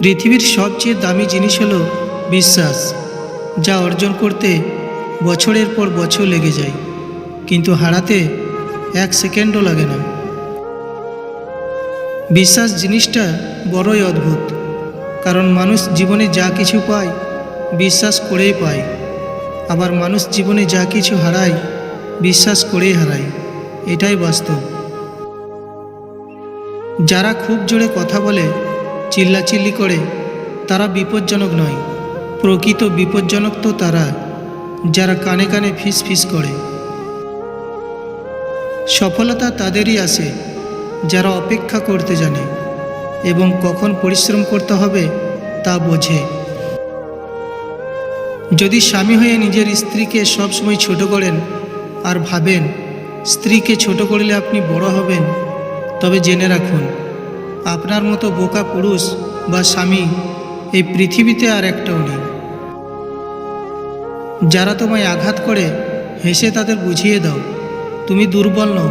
পৃথিবীর সবচেয়ে দামি জিনিস হলো বিশ্বাস, যা অর্জন করতে বছরের পর বছর লেগে যায়, কিন্তু হারাতে এক সেকেন্ডও লাগে না। বিশ্বাস জিনিসটা বড়ই অদ্ভুত, কারণ মানুষ জীবনে যা কিছু পায়, বিশ্বাস করেই পায়। আবার মানুষ জীবনে যা কিছু হারায়, বিশ্বাস করেই হারায়, এটাই বাস্তব। যারা খুব জোরে কথা বলে চিল্লাচিল্লি করে, তারা বিপজ্জনক নয়। প্রকৃত বিপজ্জনক তো তারা, যারা কানে কানে ফিস ফিস করে। সফলতা তাদেরই আসে, যারা অপেক্ষা করতে জানে এবং কখন পরিশ্রম করতে হবে তা বোঝে। যদি স্বামী হয়ে নিজের স্ত্রীকে সবসময় ছোট করেন আর ভাবেন, স্ত্রীকে ছোট করলে আপনি বড় হবেন, তবে জেনে রাখুন আপনার মতো বোকা পুরুষ বা স্বামী এই পৃথিবীতে আর একটাও নেই। যারা তোমায় আঘাত করে, হেসে তাদের বুঝিয়ে দাও। তুমি দুর্বল নও,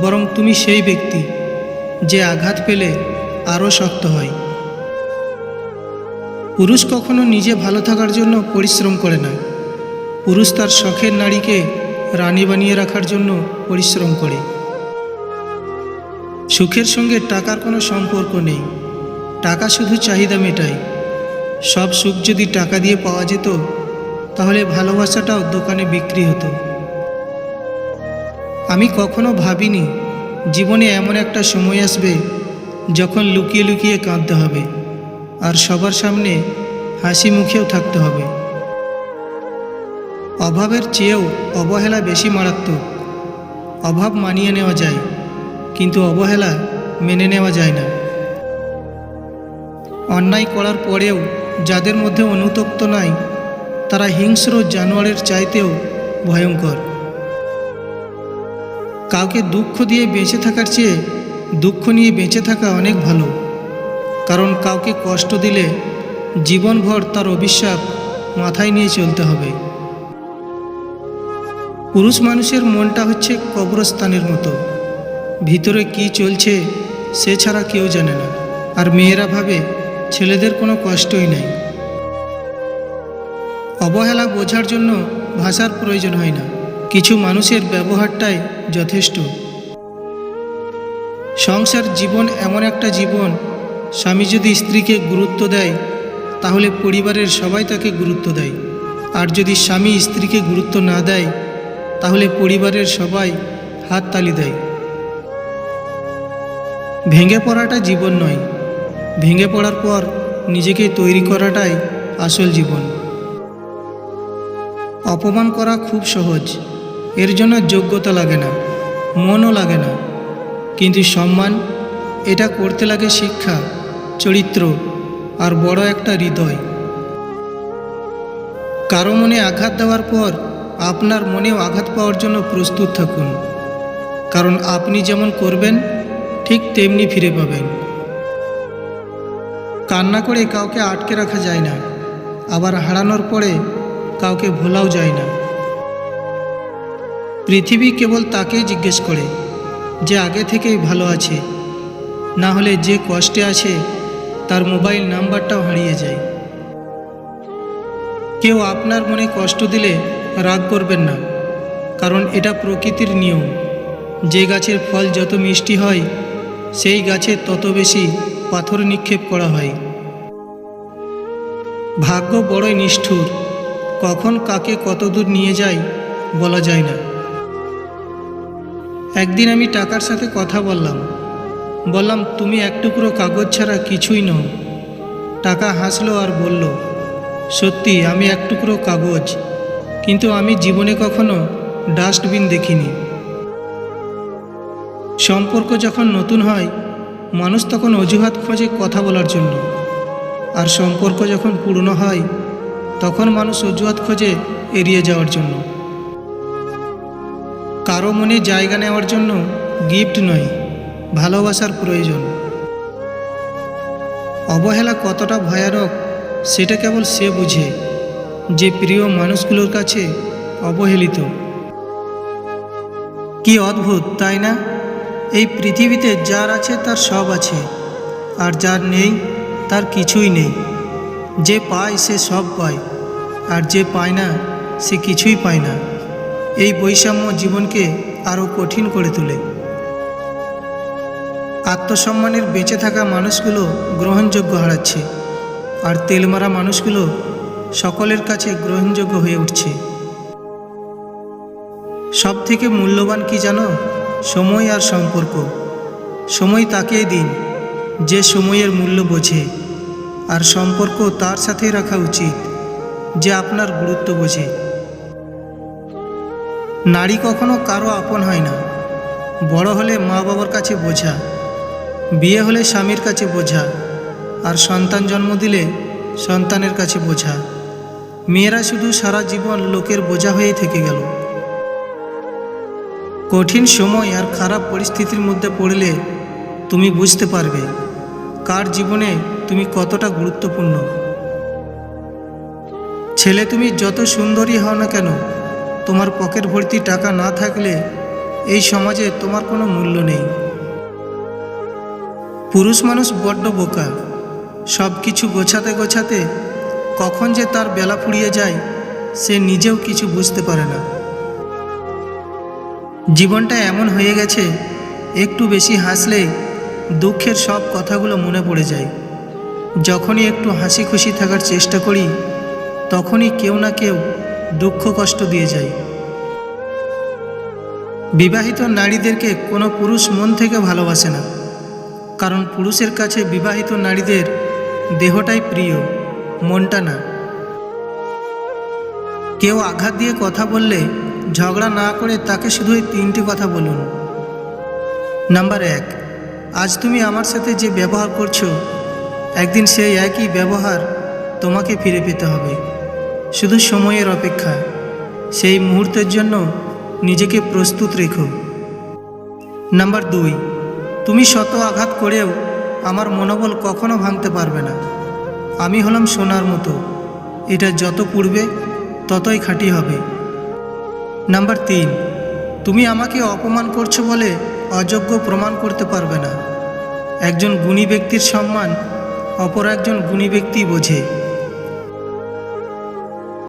বরং তুমি সেই ব্যক্তি যে আঘাত পেলে আরও শক্ত হয়। পুরুষ কখনো নিজে ভালো থাকার জন্য পরিশ্রম করে না। পুরুষ তার শখের নারীকে রানী বানিয়ে রাখার জন্য পরিশ্রম করে। সুখের সঙ্গে টাকার কোনো সম্পর্ক নেই। টাকা শুধু চাহিদা মেটায়। সব সুখ যদি টাকা দিয়ে পাওয়া যেত, তাহলে ভালোবাসাটাও দোকানে বিক্রি হতো। আমি কখনো ভাবিনি জীবনে এমন একটা সময় আসবে যখন লুকিয়ে লুকিয়ে কাঁদতে হবে আর সবার সামনে হাসি মুখেও থাকতে হবে। অভাবের চেয়েও অবহেলা বেশি মারাত্মক। অভাব মানিয়ে নেওয়া যায়। কিন্তু অবহেলা মেনে নেওয়া যায় না। অন্যায় করার পরেও যাদের মধ্যে অনুতপ্ত নাই, তারা হিংস্র জানোয়ারের চাইতেও ভয়ঙ্কর। কাউকে দুঃখ দিয়ে বেঁচে থাকার চেয়ে দুঃখ নিয়ে বেঁচে থাকা অনেক ভালো। কারণ কাউকে কষ্ট দিলে জীবনভর তার অভিশাপ মাথায় নিয়ে চলতে হবে। পুরুষ মানুষের মনটা হচ্ছে কবরস্থানের মতো। ভিতরে কি চলছে, সে ছাড়া কেউ জানে না। আর মেয়েরা ভাবে, ছেলেদের কোনো কষ্টই নাই। অবহেলা বোঝার জন্য ভাষার প্রয়োজন হয় না। কিছু মানুষের ব্যবহারটাই যথেষ্ট। সংসার জীবন এমন একটা জীবন, স্বামী যদি স্ত্রীকে গুরুত্ব দেয়, তাহলে পরিবারের সবাই তাকে গুরুত্ব দেয়। আর যদি স্বামী স্ত্রীকে গুরুত্ব না দেয়, তাহলে পরিবারের সবাই হাততালি দেয়। ভেঙে পড়াটা জীবন নয়। ভেঙে পড়ার পর নিজেকে তৈরি করাটাই আসল জীবন। অপমান করা খুব সহজ। এর জন্য যোগ্যতা লাগে না, মনও লাগে না। কিন্তু সম্মান, এটা করতে লাগে শিক্ষা, চরিত্র আর বড় একটা হৃদয়। কারও মনে আঘাত দেওয়ার পর আপনার মনেও আঘাত পাওয়ার জন্য প্রস্তুত থাকুন। কারণ আপনি যেমন করবেন ঠিক তেমনি ফিরে পাবেন। কান্না করে কাউকে আটকে রাখা যায় না। আবার হারানোর পরে কাউকে ভোলাও যায় না। পৃথিবী কেবল তাকেই জিজ্ঞেস করে, যে আগে থেকেই ভালো আছে। না হলে যে কষ্টে আছে, তার মোবাইল নাম্বারটাও হারিয়ে যায়। কেউ আপনার মনে কষ্ট দিলে রাগ করবেন না, কারণ এটা প্রকৃতির নিয়ম। যে গাছের ফল যত মিষ্টি হয় সেই গাছে তত বেশি পাথর নিক্ষেপ করা হয়। ভাগ্য বড়ই নিষ্ঠুর। কখন কাকে কত দূর নিয়ে যায় বলা যায় না। একদিন আমি টাকার সাথে কথা বললাম। বললাম, তুমি এক টুকরো কাগজ ছাড়া কিছুই নও। টাকা হাসলো আর বলল, সত্যি, আমি এক টুকরো কাগজ। কিন্তু আমি জীবনে কখনো ডাস্টবিন দেখিনি। সম্পর্ক যখন নতুন হয়, মানুষ তখন অজুহাত খোঁজে কথা বলার জন্য। আর সম্পর্ক যখন পুরনো হয়, তখন মানুষ অজুহাত খোঁজে এড়িয়ে যাওয়ার জন্য। কারও মনে জায়গা নেওয়ার জন্য গিফট নয়, ভালোবাসার প্রয়োজন। অবহেলা কতটা ভয়ানক, সেটা কেবল সে বুঝে যে প্রিয় মানুষগুলোর কাছে অবহেলিত। কি অদ্ভুত, তাই না? এই পৃথিবীতে যার আছে তার সব আছে, আর যার নেই তার কিছুই নেই। যে পায় সে সব পায়, আর যে পায় না সে কিছুই পায় না। এই বৈষম্য জীবনকে আরও কঠিন করে তোলে। আত্মসম্মানের বেঁচে থাকা মানুষগুলো গ্রহণযোগ্য হারাচ্ছে, আর তেলমারা মানুষগুলো সকলের কাছে গ্রহণযোগ্য হয়ে উঠছে। সব থেকে মূল্যবান কি জানো? সময় আর সম্পর্ক। সময় তাকেই দিন, যে সময়ের মূল্য বোঝে। আর সম্পর্ক তার সাথে রাখা উচিত, যে আপনার গুরুত্ব বোঝে। নারী কখনো কারও আপন হয় না। বড় হলে মা বাবার কাছে বোঝা, বিয়ে হলে স্বামীর কাছে বোঝা, আর সন্তান জন্ম দিলে সন্তানের কাছে বোঝা। মেয়েরা শুধু সারা জীবন লোকের বোঝা হয়েই থেকে গেল। কঠিন সময় আর খারাপ পরিস্থিতির মধ্যে পড়লে তুমি বুঝতে পারবে কার জীবনে তুমি কতটা গুরুত্বপূর্ণ। ছেলে তুমি যত সুন্দরী হও না কেন, তোমার পকেট ভর্তি টাকা না থাকলে এই সমাজে তোমার কোনো মূল্য নেই। পুরুষ মানুষ বড্ড বোকা, সব কিছু গোছাতে গোছাতে কখন যে তার বেলা ফুরিয়ে যায়, সে নিজেও কিছু বুঝতে পারে না। জীবনটা এমন হয়ে গেছে, একটু বেশি হাসলে দুঃখের সব কথাগুলো মনে পড়ে যায়। যখনই একটু হাসি খুশি থাকার চেষ্টা করি, তখনই কেউ না কেউ দুঃখ কষ্ট দিয়ে যায়। বিবাহিত নারীদেরকে কোনো পুরুষ মন থেকে ভালোবাসে না, কারণ পুরুষের কাছে বিবাহিত নারীদের দেহটাই প্রিয়, মনটা না। কেউ আঘাত দিয়ে কথা বললে ঝগড়া না করে তাকে শুধু এই তিনটি কথা বলুন। নাম্বার এক, আজ তুমি আমার সাথে যে ব্যবহার করছ, একদিন সেই একই ব্যবহার তোমাকে ফিরে পেতে হবে। শুধু সময়ের অপেক্ষা, সেই মুহূর্তের জন্য নিজেকে প্রস্তুত রেখো। নাম্বার দুই, তুমি শত আঘাত করেও আমার মনোবল কখনো ভাঙতে পারবে না। আমি হলাম সোনার মতো, এটা যত পূর্বে ততই খাঁটি হবে। নাম্বার তিন, তুমি আমাকে অপমান করছ বলে অযোগ্য প্রমাণ করতে পারবে না। একজন গুণী ব্যক্তির সম্মান অপর একজন গুণী ব্যক্তি বোঝে।